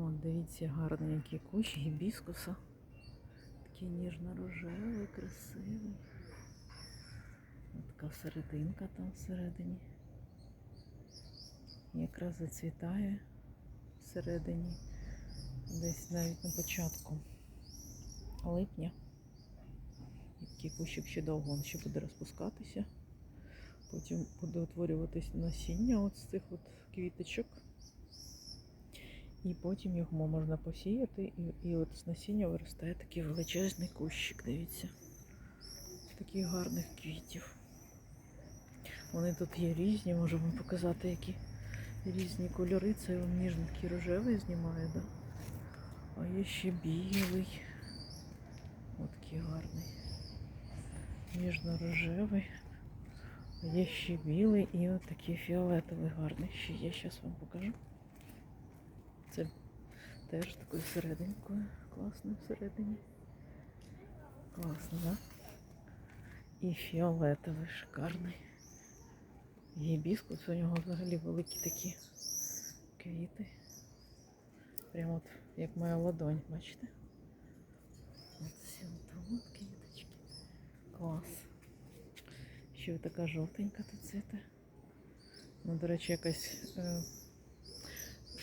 О, дивіться, гарний який кущ гібіскуса. Такий ніжно-рожевий, красивий. Ось така серединка там всередині. Якраз зацвітає всередині. Десь навіть на початку липня. І такий кущик ще довго він ще буде розпускатися. Потім буде утворюватись насіння от з цих от квіточок. І потім його можна посіяти, і, і от з насіння виростає такий величезний кущик, дивіться. Таких гарних квітів. Вони тут є різні, вам показати, які різні кольори. Це ніжний такий рожевий знімає, да? А є ще білий. От такий гарний. Ніжно-рожевий. Є ще білий і от такий фіолетовий гарний. Ще є, зараз вам покажу. Теж такою серединкою. Класно всередині. Класно, да? І фіолетовий, шикарний. Гібіскус, у нього взагалі великі такі квіти. Прямо от як моя ладонь, бачите? От тут квіточки. Клас. Ще така жовтенька тут цвіте. Ну, до речі, якась.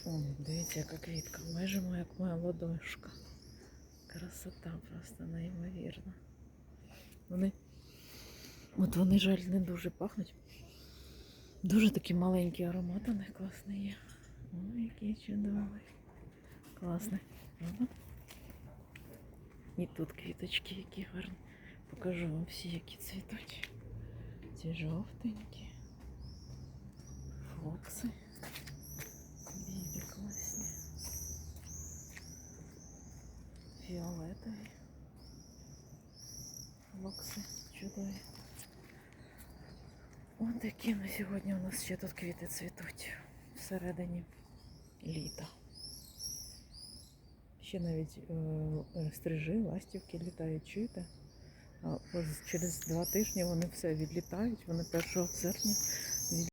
О, дивіться, яка квітка. Майже моя, як моя ладошка. Красота просто неймовірна. Вони. От вони жаль не дуже пахнуть. Дуже такі маленькі аромати них класний є. Ой, який чудовий. Класний. І тут квіточки, які гарні. Покажу вам всі, які цвітуть. Ці жовтенькі. Флокси. Фіолетові. Флокси чудові. Ось такі на сьогодні у нас ще тут квіти цвітуть всередині літа. Ще навіть е, стрижи, ластівки літають, чуєте? А через два тижні вони все відлітають. Вони 1 серпня